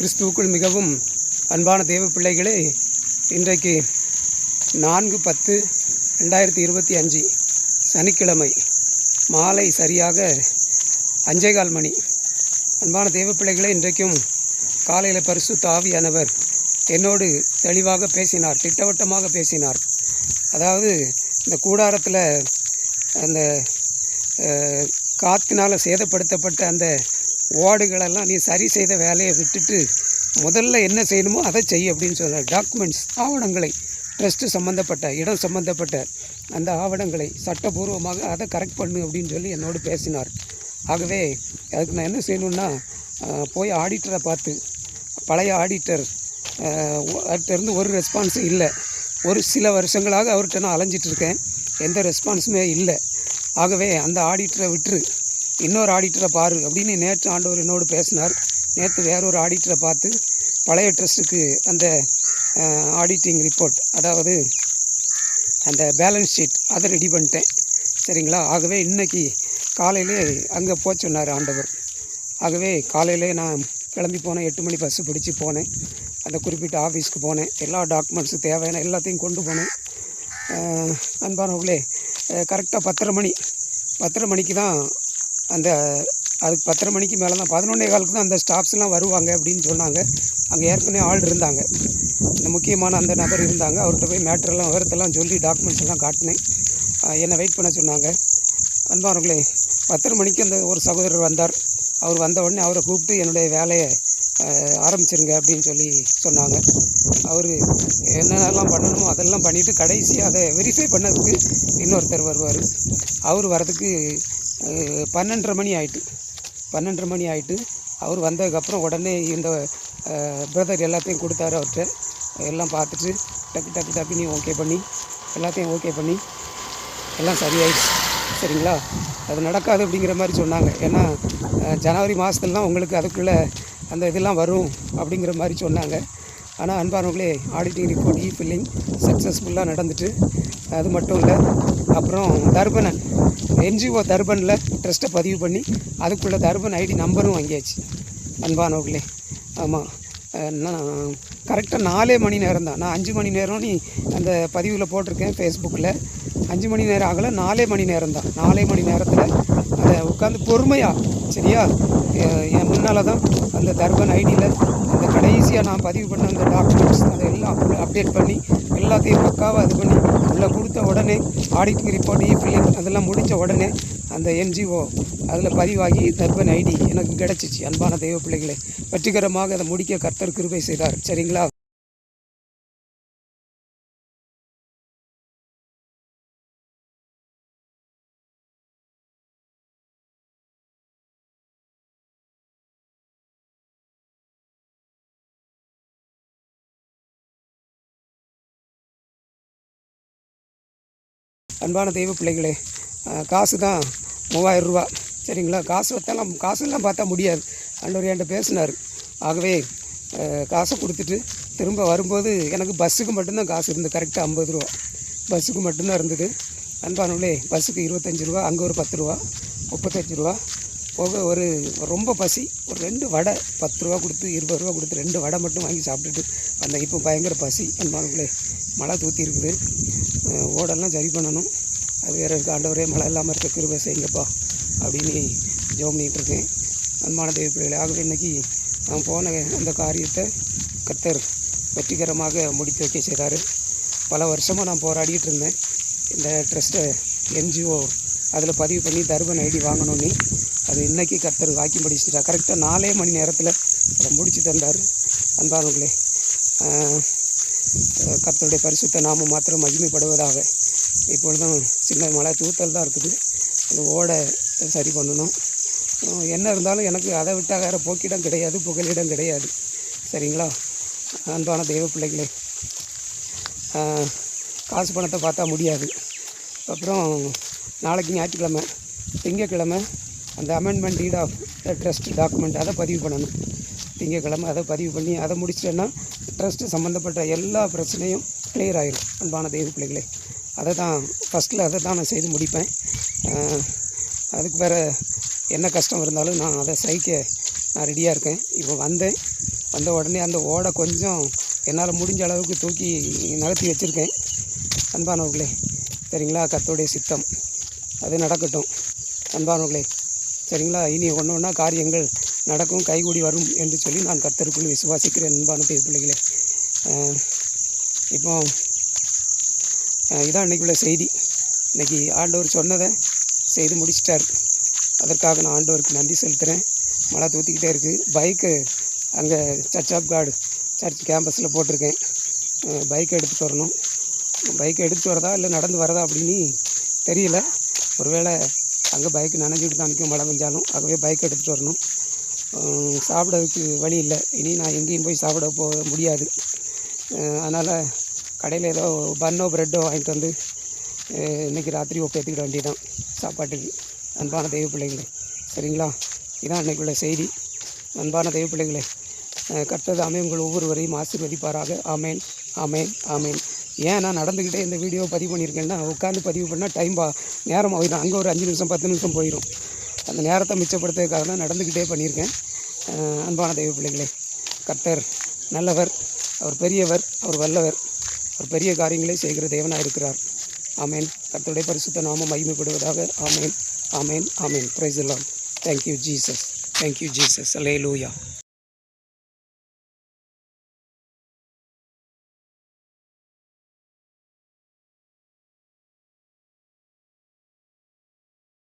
கிறிஸ்துவுக்குள் மிகவும் அன்பான தேவ பிள்ளைகளே இன்றைக்கு நான்கு பத்து ரெண்டாயிரத்தி இருபத்தி அஞ்சு சனிக்கிழமை மாலை சரியாக அஞ்சேகால் மணி. அன்பான தேவ பிள்ளைகளே இன்றைக்கும் காலையில் பரிசு தாவியானவர் என்னோடு தெளிவாக பேசினார் திட்டவட்டமாக பேசினார். அதாவது இந்த கூடாரத்தில் அந்த காற்றினால் காத்தினால் சேதப்படுத்தப்பட்ட அந்த ஓடுகளெல்லாம் நீ சரி செய்த வேலையை விட்டுட்டு முதல்ல என்ன செய்யணுமோ அதை செய் அப்படின்னு சொன்னார் டாக்குமெண்ட்ஸ் ஆவணங்களை ட்ரஸ்ட்டு சம்மந்தப்பட்ட இடம் சம்மந்தப்பட்ட அந்த ஆவணங்களை சட்டபூர்வமாக அதை கரெக்ட் பண்ணு அப்படின்னு சொல்லி என்னோடு பேசினார். ஆகவே அதுக்கு நான் என்ன செய்யணுன்னா போய் ஆடிட்டரை பார்த்து பழைய ஆடிட்டர் அவர்கிட்டருந்து ஒரு ரெஸ்பான்ஸும் இல்லை. ஒரு சில வருஷங்களாக அவர்கிட்ட நான் அலைஞ்சிட்டு இருக்கேன். எந்த ரெஸ்பான்ஸுமே இல்லை. ஆகவே அந்த ஆடிட்டரை விட்டுரு. இன்னொரு ஆடிட்டரை பாரு அப்படின்னு நேற்று ஆண்டவர் என்னோடு பேசினார். நேற்று வேற ஒரு ஆடிட்டரை பார்த்து பழைய ட்ரஸ்ட்டுக்கு அந்த ஆடிட்டிங் ரிப்போர்ட் அதாவது அந்த பேலன்ஸ் ஷீட் அதை ரெடி பண்ணிட்டேன். சரிங்களா? ஆகவே இன்றைக்கி காலையிலே அங்கே போக சொன்னார் ஆண்டவர். ஆகவே காலையிலே நான் கிளம்பி போனேன். எட்டு மணி பஸ்ஸு பிடிச்சி போனேன். அந்த குறிப்பிட்ட ஆஃபீஸ்க்கு போனேன். எல்லா டாக்குமெண்ட்ஸும் தேவையான எல்லாத்தையும் கொண்டு போனேன். அன்பானவர்களே கரெக்டாக பத்தரை மணி. பத்தரை மணிக்கு தான் அந்த அதுக்கு பத்தரை மணிக்கு மேலே தான் பதினொன்னே காலுக்கு தான் அந்த ஸ்டாஃப்ஸ்லாம் வருவாங்க அப்படின்னு சொன்னாங்க. அங்கே ஏற்கனவே ஆள் இருந்தாங்க. இந்த முக்கியமான அந்த நபர் இருந்தாங்க. அவர்கிட்ட போய் மேட்டரெல்லாம் விவரத்தெல்லாம் சொல்லி டாக்குமெண்ட்ஸ் எல்லாம் காட்டினேன். என்னை வெயிட் பண்ண சொன்னாங்க. அன்பானவர்களே பத்தரை மணிக்கு அந்த ஒரு சகோதரர் வந்தார். அவர் வந்த உடனே அவரை கூப்பிட்டு என்னுடைய வேலையை ஆரம்பிச்சிருங்க அப்படின்னு சொல்லி சொன்னாங்க. அவர் என்னென்னலாம் பண்ணணுமோ அதெல்லாம் பண்ணிவிட்டு கடைசி அதை வெரிஃபை பண்ணதுக்கு இன்னொருத்தர் வருவார். அவர் வரதுக்கு பன்னெண்டரை மணி ஆயிட்டு. பன்னெண்டரை மணி ஆயிட்டு அவர் வந்ததுக்கப்புறம் உடனே இந்த பிரதர் எல்லாத்தையும் கொடுத்தாரு அவர்கிட்ட. எல்லாம் பார்த்துட்டு டக்கு டக்கு டக்கு நீ ஓகே பண்ணி எல்லாத்தையும் ஓகே பண்ணி எல்லாம் சரியாயிடுச்சு. சரிங்களா? அது நடக்காது அப்படிங்கிற மாதிரி சொன்னாங்க. ஏன்னா ஜனவரி மாதத்துலலாம் உங்களுக்கு அதுக்குள்ளே அந்த இதெல்லாம் வரும் அப்படிங்கிற மாதிரி சொன்னாங்க. ஆனால் அன்பானவங்களே ஆடிட்டிங் ரிப்போர்ட் இ ஃபில்லிங் சக்ஸஸ்ஃபுல்லாக நடந்துட்டு அது மட்டும் இல்லை. அப்புறம் தர்பணன் என்ஜிஓ தர்பனில் ட்ரஸ்ட்டை பதிவு பண்ணி அதுக்குள்ளே தர்பன் ஐடி நம்பரும் வாங்கியாச்சு. அன்பானவர்களே ஆமாம் நான் கரெக்டாக நாலே மணி நேரம் தான். நான் அஞ்சு மணி நேரம் நீ அந்த பதிவில் போட்டிருக்கேன் ஃபேஸ்புக்கில் அஞ்சு மணி நேரம் ஆகலை நாலே மணி நேரம் தான். நாலே மணி நேரத்தில் அதை உட்காந்து பொறுமையாக சரியா? என் முன்னால் தான் அந்த தர்பன் ஐடியில் அந்த கடைசியாக நான் பதிவு பண்ண அந்த டாக்குமெண்ட்ஸ் அதை எல்லாம் அப்டேட் பண்ணி எல்லாத்தையும் பக்காவாக இது பண்ணி உள்ளே கொடுத்த உடனே ஆடிட்டிங் ரிப்போர்ட் இ ஃபில்லிங் அதெல்லாம் முடித்த உடனே அந்த என்ஜிஓ அதில் பதிவாகி தர்பன் ஐடி எனக்கு கிடச்சிச்சு. அன்பான தெய்வ பிள்ளைகளை வெற்றிகரமாக அதை முடிக்க கர்த்தர் கிருபை செய்தார். சரிங்களா? அன்பான தெய்வ பிள்ளைகளே காசு தான் மூவாயிரம் ரூபா. சரிங்களா? காசு வச்சாலாம் காசுலாம் பார்த்தா முடியாது. ஆண்டவர் என்கிட்ட பேசினார். ஆகவே காசை கொடுத்துட்டு திரும்ப வரும்போது எனக்கு பஸ்ஸுக்கு மட்டும்தான் காசு இருந்தது. கரெக்டாக ஐம்பது ரூபா. பஸ்ஸுக்கு மட்டும்தான் இருந்தது. அன்பானவளே பஸ்ஸுக்கு இருபத்தஞ்சி ரூபா அங்கே ஒரு பத்து ரூபா முப்பத்தஞ்சு ரூபா. போக ஒரு ரொம்ப பசி ஒரு ரெண்டு வடை பத்து ரூபா கொடுத்து இருபது ரூபா கொடுத்து ரெண்டு வடை மட்டும் வாங்கி சாப்பிட்டுட்டு அந்த இப்போ பயங்கர பசி. அன்பானவர்களே மழை தூத்தி இருக்குது. ஓடெல்லாம் சரி பண்ணணும். அது வேறு இருக்குது ஆண்டவரே மழை இல்லாமல் இருக்க கிருபை செய்யுங்கப்பா அப்படின்னு ஜெபம் பண்ணிகிட்ருக்கேன் அன்பான தெய்வ ஆகவே இன்னைக்கு நான் போன அந்த காரியத்தை கத்தர் வெற்றிகரமாக முடித்து வைக்க செய்தார். பல வருஷமாக நான் போராடிட்டு இருந்தேன். இந்த ட்ரஸ்ட்டை என்ஜிஓ அதில் பதிவு பண்ணி தர்பன் ஐடி வாங்கணும்னு. அது இன்னைக்கு கர்த்தர் வாக்கி படிச்சுட்டா கரெக்டாக நாலே மணி நேரத்தில் அதை முடித்து தந்தார். அன்பானவர்களே கர்த்தருடைய பரிசுத்த நாமம் மாத்திரம் மகிமைப்படுவதாக இப்பொழுதும் சின்ன மழை தூத்தல் தான் இருக்குது. அந்த ஓடை சரி பண்ணணும். என்ன இருந்தாலும் எனக்கு அதை விட்டால் வேறு போக்கிடம் கிடையாது புகலிடம் கிடையாது. சரிங்களா? அன்பான தெய்வ பிள்ளைகளே காசு பணத்தை பார்த்தா முடியாது. அப்புறம் நாளைக்கு ஞாயிற்றுக்கிழமை திங்கக்கிழமை அந்த amendment deed of trust document அதை பதிவு பண்ணணும். திங்கக்கிழமை அதை பதிவு பண்ணி அதை முடிச்சிட்டேன்னா ட்ரஸ்ட்டு சம்மந்தப்பட்ட எல்லா பிரச்சனையும் கிளியர் ஆகிடும் அன்பான தெய்வ பிள்ளைகளே அதை தான் ஃபஸ்ட்டில் அதை தான் நான் செய்து முடிப்பேன். அதுக்கு வேறு என்ன கஷ்டம் இருந்தாலும் நான் அதை சகிக்க நான் ரெடியாக இருக்கேன். இப்போ வந்தேன். வந்த உடனே அந்த ஓடை கொஞ்சம் என்னால் முடிஞ்ச அளவுக்கு தூக்கி நகர்த்தி வச்சுருக்கேன். அன்பானவர்களே சரிங்களா கத்தோடைய சித்தம். அது நடக்கட்டும். அன்பானவர்களே சரிங்களா? இனி ஒன்று ஒன்றா காரியங்கள் நடக்கும் கைகூடி வரும் என்று சொல்லி நான் கர்த்தருக்குள் விசுவாசிக்கிறேன். அன்பான தேவ பிள்ளைகளே இப்போ இதான் இதான் இன்றைக்குள்ள செய்தி. இன்றைக்கி ஆண்டவர் சொன்னதை செய்து முடிச்சிட்டார். அதற்காக நான் ஆண்டவருக்கு நன்றி செலுத்துகிறேன் மழை தூத்திக்கிட்டே இருக்குது பைக்கு அங்கே சர்ச் ஆஃப் காடு சர்ச் கேம்பஸில் போட்டிருக்கேன். பைக்கை எடுத்துகிட்டு வரணும். பைக்கை எடுத்துகிட்டு வரதா இல்லை நடந்து வரதா அப்படின்னு தெரியல. ஒருவேளை அங்கே பைக் நனைஞ்சிட்டு தான் நிற்கும் மழை பெஞ்சாலும். ஆகவே பைக் எடுத்துகிட்டு வரணும். சாப்பிடறதுக்கு வழி இல்லை. இனி நான் எங்கேயும் போய் சாப்பிட போக முடியாது. அதனால் கடையில் ஏதோ பன்னோ ப்ரெட்டோ வாங்கிட்டு வந்து இன்றைக்கி இன்னைக்கு ராத்திரி ஒப்பேற்றிக்கிட வேண்டியதான் சாப்பாட்டுக்கு. அன்பான தெய்வ பிள்ளைங்களே சரிங்களா? இதான் உள்ள செய்தி. அன்பான தெய்வ பிள்ளைங்களே அஹ் கர்த்தர் உங்கள் ஒவ்வொருவரையும் ஆசீர்வதிப்பாராக. ஆமேன் ஆமேன் ஆமேன். ஏன் நான் நடந்துக்கிட்டே இந்த வீடியோ பதிவு பண்ணியிருக்கேன்னா உட்காந்து பதிவு பண்ணால் டைம் பா நேரம் ஆகிடும் அங்கே ஒரு அஞ்சு நிமிஷம் பத்து நிமிஷம் போயிடும். அந்த நேரத்தை மிச்சப்படுத்துறதுக்காக தான் நடந்துக்கிட்டே பண்ணியிருக்கேன். அன்பான தெய்வ பிள்ளைகளே கர்த்தர் நல்லவர் அவர் பெரியவர் அவர் வல்லவர் அவர் பெரிய காரியங்களை செய்கிற தேவனாக இருக்கிறார். ஆமேன். கர்த்தருடைய பரிசுத்த நாமம் மகிமைப்படுவதாக. ஆமேன். ஆமேன். ஆமேன். பிரைஸ் எல்லாம் thank you Jesus thank you Jesus hallelujah